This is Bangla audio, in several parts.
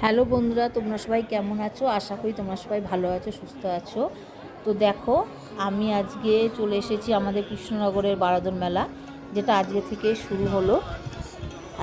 হ্যালো বন্ধুরা, তোমরা সবাই কেমন আছো? আশা করি তোমরা সবাই ভালো আছো, সুস্থ আছো। তো দেখো, আমি আজকে চলে এসেছি আমাদের কৃষ্ণনগরের বারাদর মেলা, যেটা আজকে থেকে শুরু হলো।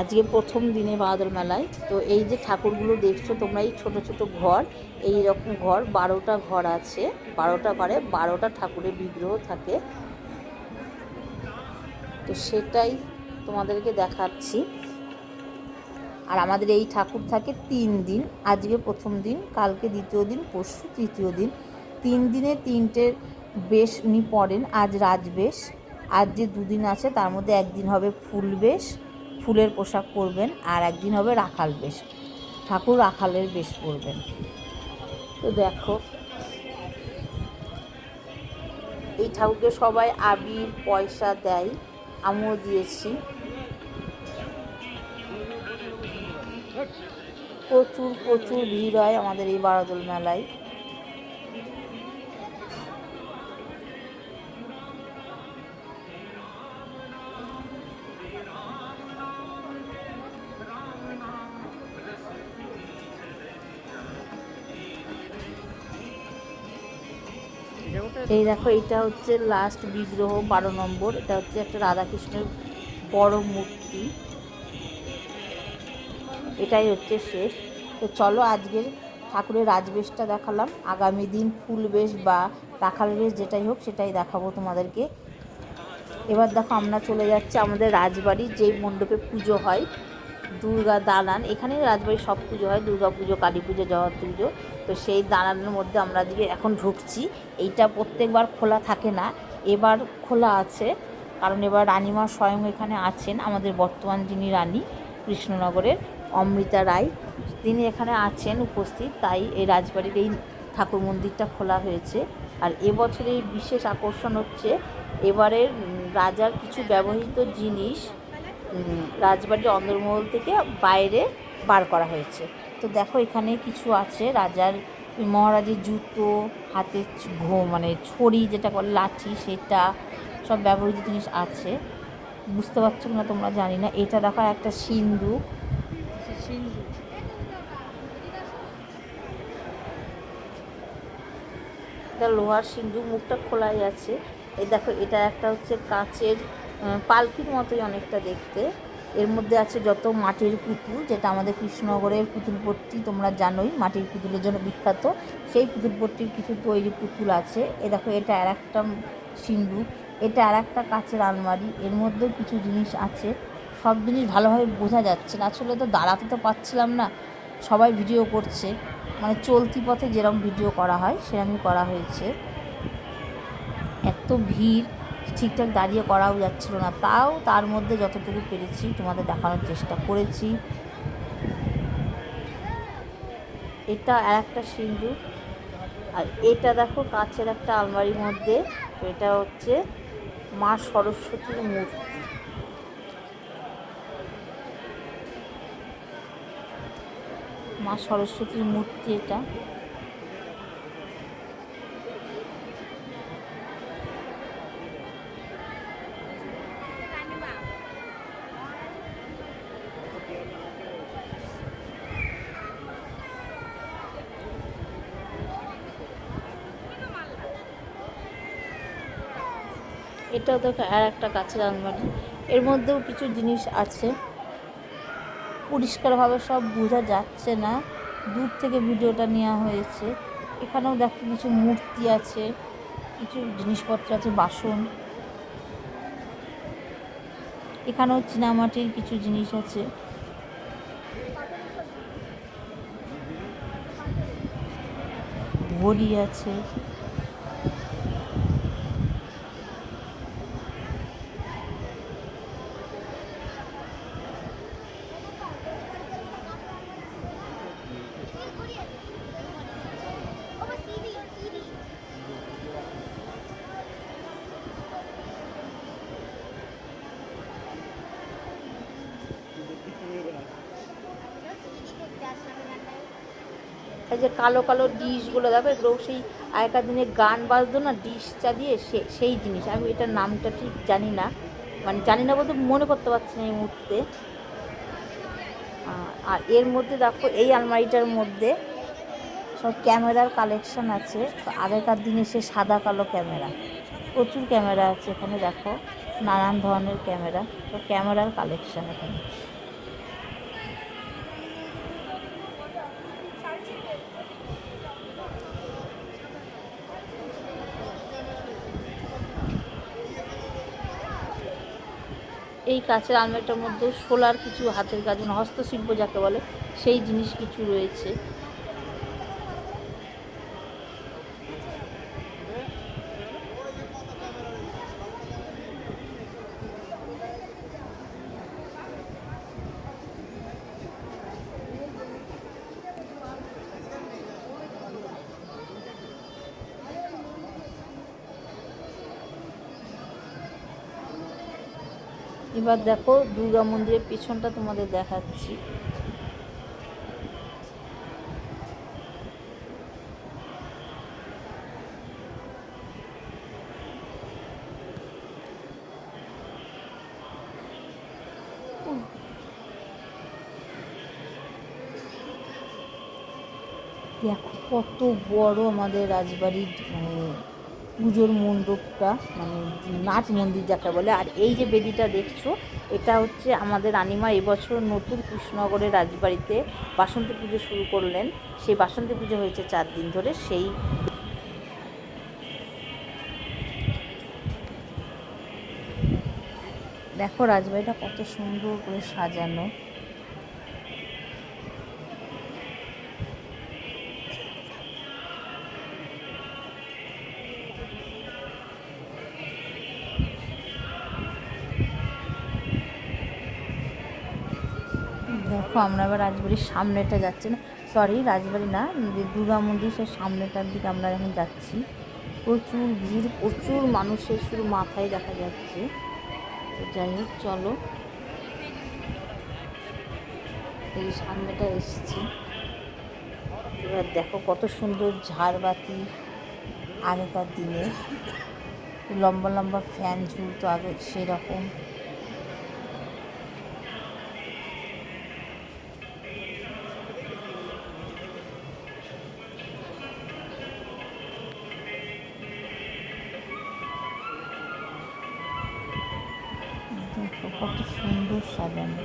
আজকে প্রথম দিনে বারাদর মেলায়। তো এই যে ঠাকুরগুলো দেখছ, তোমরা এই ছোটো ছোটো ঘর, এই রকম ঘর, বারোটা ঘর আছে। বারোটা ঘরে বারোটা ঠাকুরের বিগ্রহ থাকে। তো সেটাই তোমাদেরকে দেখাচ্ছি। আর আমাদের এই ঠাকুর থাকে তিন দিন, আজকে প্রথম দিন, কালকে দ্বিতীয় দিন, পরশু তৃতীয় দিন। তিন দিনে তিনটে বেশ উনি পড়েন, আজ রাজবেশ। আজ যে দুদিন আছে, তার মধ্যে একদিন হবে ফুল বেশ ফুলের পোশাক পরবেন আর একদিন হবে রাখাল বেশ ঠাকুর রাখালের বেশ পরবেন। তো দেখো, এই ঠাকুরকে সবাই আবির, পয়সা দেয়, আমিও দিয়েছি। প্রচুর প্রচুর ভিড় হয় আমাদের এই বারোদল মেলায়। এই দেখো, এটা হচ্ছে লাস্ট বিগ্রহ বারো নম্বর। এটা হচ্ছে একটা রাধাকৃষ্ণের বড় মূর্তি। এটাই হচ্ছে শেষ। তো চলো আজকের ঠাকুরের রাজবেশটা দেখালাম। আগামী দিন ফুল বেশ বা রাখাল বেশ যেটাই হোক সেটাই দেখাবো তোমাদেরকে। এবার দেখো আমরা চলে যাচ্ছি আমাদের রাজবাড়ি, যেই মণ্ডপে পুজো হয়, দুর্গা দালান। এখানে রাজবাড়ি সব পুজো হয়, দুর্গা পুজো, কালী পুজো জগত্রী পুজো। তো সেই দালানের মধ্যে আমরা আজকে এখন ঢুকছি। এইটা প্রত্যেকবার খোলা থাকে না, এবার খোলা আছে। কারণ এবার রানীমা স্বয়ং এখানে আছেন, আমাদের বর্তমান যিনি রানী, কৃষ্ণনগরের। অমৃতা রায়। তিনি এখানে আছেন, উপস্থিত। তাই এই রাজবাড়ির এই ঠাকুর মন্দিরটা খোলা হয়েছে। আর এবছরের বিশেষ আকর্ষণ হচ্ছে, এবারের রাজার কিছু ব্যবহৃত জিনিস রাজবাড়ির অন্দরমহল থেকে বাইরে বার করা হয়েছে। তো দেখো, এখানে কিছু আছে। রাজার মহারাজের জুতো হাতে ঘো মানে ছড়ি যেটা বলে লাঠি, সেটা সব ব্যবহৃত জিনিস আছে। বুঝতে পারছ না তোমরা জানি না। এটা দেখো একটা সিন্দুক। এটা লোহার সিন্ধুক মুখটা খোলাই আছে। এই দেখো, এটা একটা হচ্ছে কাঁচের পালকির মতোই অনেকটা দেখতে। এর মধ্যে আছে যত মাটির পুতুল, যেটা আমাদের কৃষ্ণনগরের পুতুলপট্টি, তোমরা জানোই, মাটির পুতুলের জন্য বিখ্যাত। সেই পুতুলপট্টির কিছু তৈরি পুতুল আছে। এ দেখো, এটা আর একটা সিন্দুক এটা আর একটা কাঁচের আলমারি, এর মধ্যেও কিছু জিনিস আছে। সব জিনিস ভালোভাবে বোঝা যাচ্ছে না, আসলে তো দাঁড়াতে তো পারছিলাম না। সবাই ভিডিও করছে। মানে চলতি পথে যেরকম ভিডিও করা হয়, সেরকমই করা হয়েছে। এত ভিড়, ঠিকঠাক দাঁড়িয়ে করাও যাচ্ছিল না। তাও তার মধ্যে যতটুকু পেরেছি তোমাদের দেখানোর চেষ্টা করেছি। এটা আর একটা সিন্ধু আর এটা দেখো কাছের একটা আলমারির মধ্যে। এটা হচ্ছে মা সরস্বতীর মূর্তি। মা সরস্বতীর মূর্তি এটা। এটাও দেখো, আর একটা কাছের আলমারি। এর মধ্যেও কিছু জিনিস আছে। পরিষ্কারভাবে সব বোঝা যাচ্ছে না। দূর থেকে ভিডিওটা নেওয়া হয়েছে। এখানেও দেখো কিছু মূর্তি আছে, কিছু জিনিসপত্র আছে, বাসন। এখানেও চীনামাটির কিছু জিনিস আছে। ঘড়ি আছে। এই যে কালো কালো ডিশগুলো দেখো, এগুলো সেই আগেকার দিনে গান বাজতো না ডিশটা দিয়ে সে, সেই জিনিস। আমি এটার নামটা ঠিক জানি না। মানে জানি না বলতে মনে করতে পারছি না এই মুহূর্তে। আর এর মধ্যে দেখো, এই আলমারিটার মধ্যে সব ক্যামেরার কালেকশন আছে। আগেকার দিনে সে সাদা কালো ক্যামেরা। প্রচুর ক্যামেরা আছে এখানে, দেখো। নানান ধরনের ক্যামেরা। তো ক্যামেরার কালেকশন এখানে। এই কাছের আলমারিটার মধ্যে সোলার কিছু হাতের কাজ মানে হস্তশিল্প যাকে বলে, সেই জিনিস কিছু রয়েছে। এবার দেখো দুর্গা মন্দিরের পেছনটা তোমাদের দেখাচ্ছি। দেখো কত বড় আমাদের রাজবাড়ির পুজোর মণ্ডপটা মানে নাট মন্দির যাকে বলে, আর এই যে বেদিটা দেখছ, এটা হচ্ছে আমাদের রানিমা এবছর নতুন কৃষ্ণনগরের রাজবাড়িতে বাসন্তী পুজো শুরু করলেন। সেই বাসন্তী পুজো হয়েছে চার দিন ধরে, সেই দেখো রাজবাড়িটা কত সুন্দর করে সাজানো। দেখো, আমরা আবার রাজবাড়ির সামনেটা যাচ্ছি না। সরি রাজবাড়ি না, যে দুর্গা মন্দির সে সামনেটার দিকে আমরা এখন যাচ্ছি। প্রচুর ভিড়, প্রচুর মানুষের শুধু মাথায় দেখা যাচ্ছে। যাই হোক, চলো। এই সামনেটা এসছি। এবার দেখো কত সুন্দর ঝাড়বাতি আগেকার দিনে। লম্বা লম্বা ফ্যান ঝুলতো আগে সেরকম। সাজানো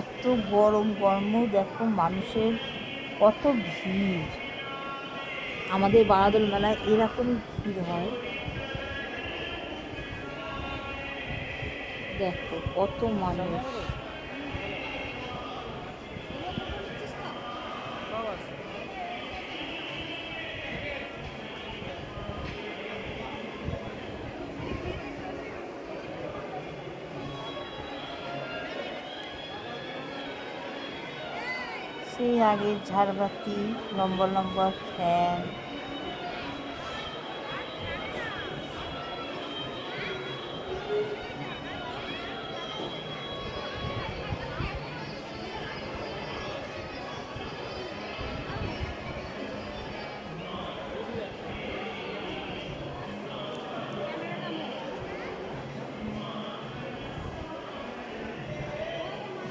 এত গরম গরম দেখো মানুষের কত ভিড়। আমাদের বারাদল মেলায় এরকম ভিড় হয়। দেখো কত মানুষ। সেই আগের ঝাড়বাতি লম্বা লম্বা ফ্যান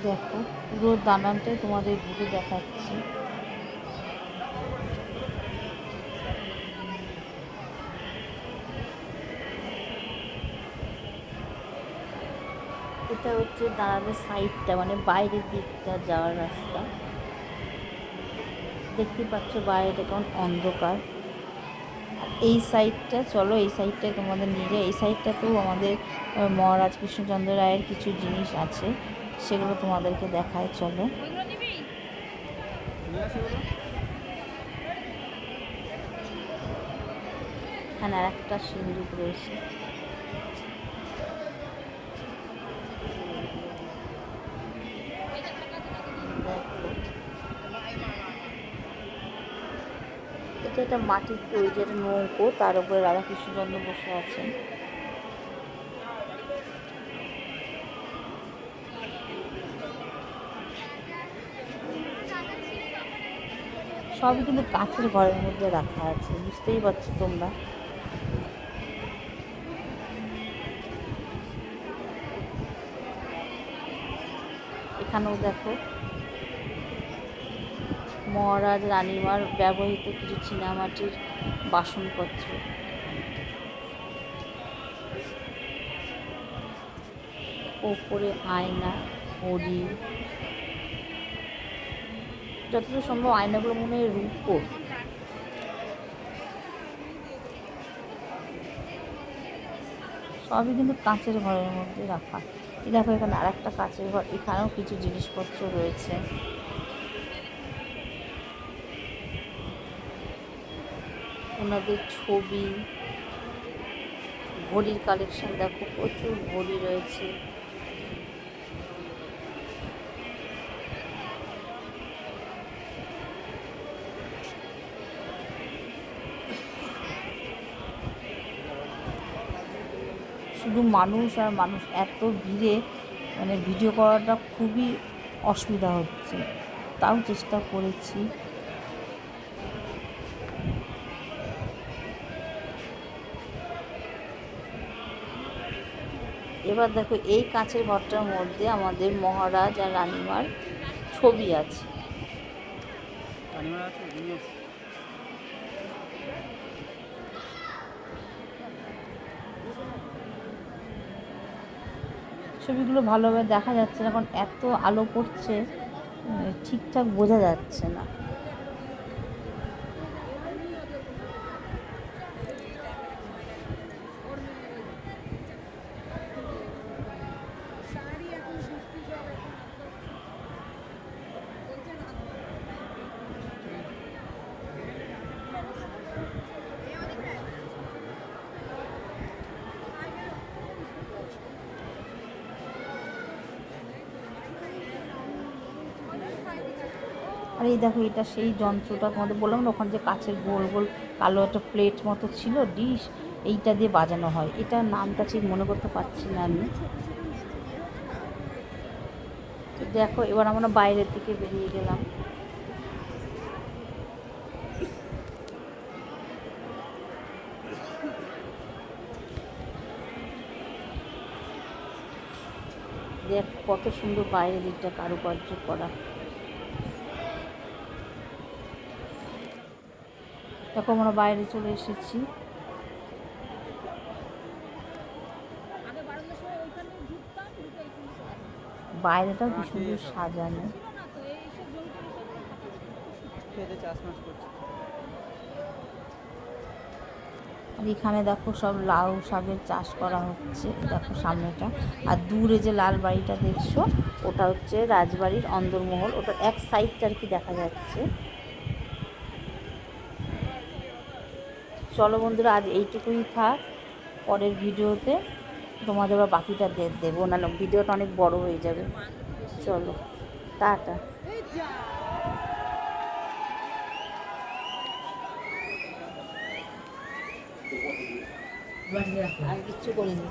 দেখো, পুরো দানানটাই তোমাদের ঘুরে দেখাচ্ছি। এটা হচ্ছে দাঁড়ানোর সাইডটা মানে বাইরের দিকটা যাওয়ার রাস্তা। দেখতে পাচ্ছ বাইরেটা কেমন অন্ধকার। এই সাইডটা চলো এই সাইডটায় তোমাদের নিয়ে এই সাইডটাতেও আমাদের মহারাজ কৃষ্ণচন্দ্র রায়ের কিছু জিনিস আছে। সেগুলো তোমাদেরকে দেখায়, চলো। এখানে আর একটা সিন্দুক রয়েছে। এটা এটা মাটির তৈরি একটা নৌকো, তার উপরে রাধাকৃষ্ণচন্দ্র বসে আছেন। সবই কিন্তু কাঁচের ঘরের মধ্যে রাখা আছে, বুঝতেই পারছ তোমরা। এখানেও দেখো মহারাজ রানীমার ব্যবহৃত কিছু চীনামাটির বাসনপত্র। ওপরে আয়না, ঘড়ি যতদূর সম্ভব আয়নাগুলো মনে হয় রূপোর সবই কিন্তু কাঁচের ঘরের মধ্যে রাখা। এই দেখো, এখানে আর একটা কাঁচের ঘর, এখানেও কিছু জিনিসপত্র রয়েছে। ওনাদের ছবি, ঘড়ির কালেকশন দেখো, প্রচুর ঘড়ি রয়েছে। শুধু মানুষ আর মানুষ, এত ভিড়ে মানে ভিডিও করাটা খুবই অসুবিধা হচ্ছে। তাও চেষ্টা করেছি। এবার দেখো, এই কাঁচের ঘরটার মধ্যে আমাদের মহারাজ আর রানিমার ছবি আছে রানিমার আছে জিনিস ছবিগুলো ভালোভাবে দেখা যাচ্ছে না কারণ এত আলো পড়ছে ঠিকঠাক বোঝা যাচ্ছে না। এই দেখো, এটা সেই যন্ত্রটা তোমাদের বললাম না, ওখানে যে কাছের গোল গোল কালো একটা প্লেট মতো ছিল ডিশ এইটা দিয়ে বাজানো হয়। এটা নামটা ঠিক মনে করতে পারছি না আমি। তো দেখো, এবার আমরা বাইরের দিকে বেরিয়ে গেলাম। দেখ, কত সুন্দর বাইরের দিকটা কারুকার্য করা। দেখো আমরা বাইরে চলে এসেছি। বাইরেটাও কি সুন্দর সাজানো। আর এখানে দেখো সব লাউ শাকের চাষ করা হচ্ছে দেখো সামনেটা। আর দূরে যে লাল বাড়িটা দেখছ ওটা হচ্ছে রাজবাড়ির অন্দরমহল। ওটা এক সাইডটা আর কি দেখা যাচ্ছে। চলো বন্ধুরা, আজ এইটুকুই থাক পরের ভিডিওতে। তোমাদের আবার বাকিটা দেবো না ভিডিওটা অনেক বড় হয়ে যাবে। চলো, টাটা। আর কিচ্ছু করিনি